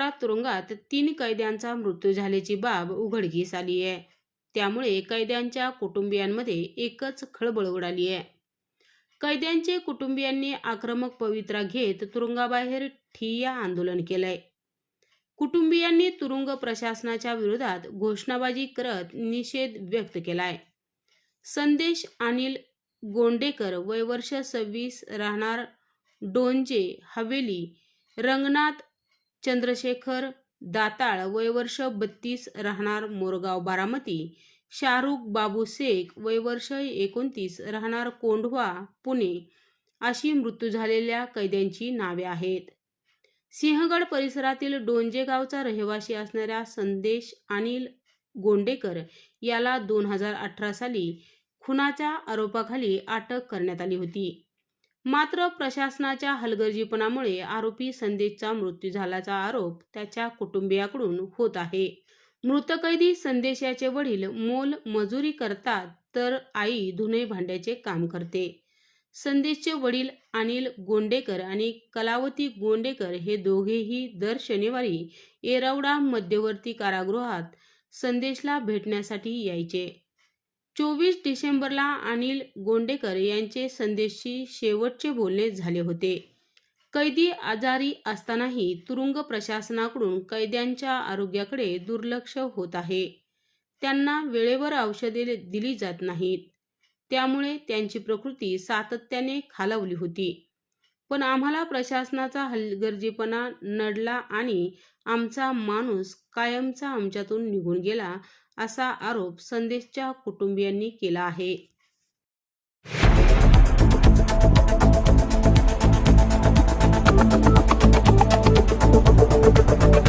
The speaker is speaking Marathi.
तुरुंगात तीन कैद्यांचा मृत्यू झाल्याची बाब उघडकीस आली आहे. त्यामुळे कैद्यांच्या कुटुंबियांमध्ये एकच खळबळ उडाली आहे. कैद्यांचे कुटुंबियांनी आक्रमक पवित्रा घेत तुरुंगाबाहेर ठिय्या आंदोलन केलंय. कुटुंबियांनी तुरुंग प्रशासनाच्या विरोधात घोषणाबाजी करत निषेध व्यक्त केलाय. संदेश अनिल गोंडेकर वय वर्ष सव्वीस राहणार डोंजे हवेली रंगनाथ चंद्रशेखर दाताळ वय वर्ष बत्तीस राहणार मोरगाव बारामती. शाहरुख बाबू शेख वय वर्ष एकोणतीस राहणार कोंढवा पुणे. अशी मृत्यू झालेल्या कैद्यांची नावे आहेत. सिंहगड परिसरातील डोंजे गावचा रहिवासी असणाऱ्या संदेश अनिल गोंडेकर याला दोन हजार अठरा साली खुनाच्या आरोपाखाली अटक करण्यात आली होती. मात्र प्रशासनाच्या हलगर्जीपणामुळे आरोपी संदेशचा मृत्यू झाल्याचा आरोप त्याच्या कुटुंबियाकडून होत आहे. मृत कैदी संदेश याचे वडील मोल मजुरी करतात तर आई धुणे भांड्याचे काम करते. संदेशचे वडील अनिल गोंडेकर आणि कलावती गोंडेकर हे दोघेही दर शनिवारी येरवडा मध्यवर्ती कारागृहात संदेशला भेटण्यासाठी यायचे. चोवीस डिसेंबरला अनिल गोंडेकर यांचे संदेशशी शेवटचे बोलणे झाले होते. कैदी आजारी असतानाही तुरुंग प्रशासनाकडून कैद्यांच्या आरोग्याकडे दुर्लक्ष होत आहे. त्यांना वेळेवर औषधे दिली जात नाहीत. त्यामुळे त्यांची प्रकृती सातत्याने खालावली होती. पण आम्हाला प्रशासनाचा हलगर्जीपणा नडला आणि आमचा माणूस कायमचा आमच्यातून निघून गेला असा आरोप संदेशच्या कुटुंबियांनी केला आहे.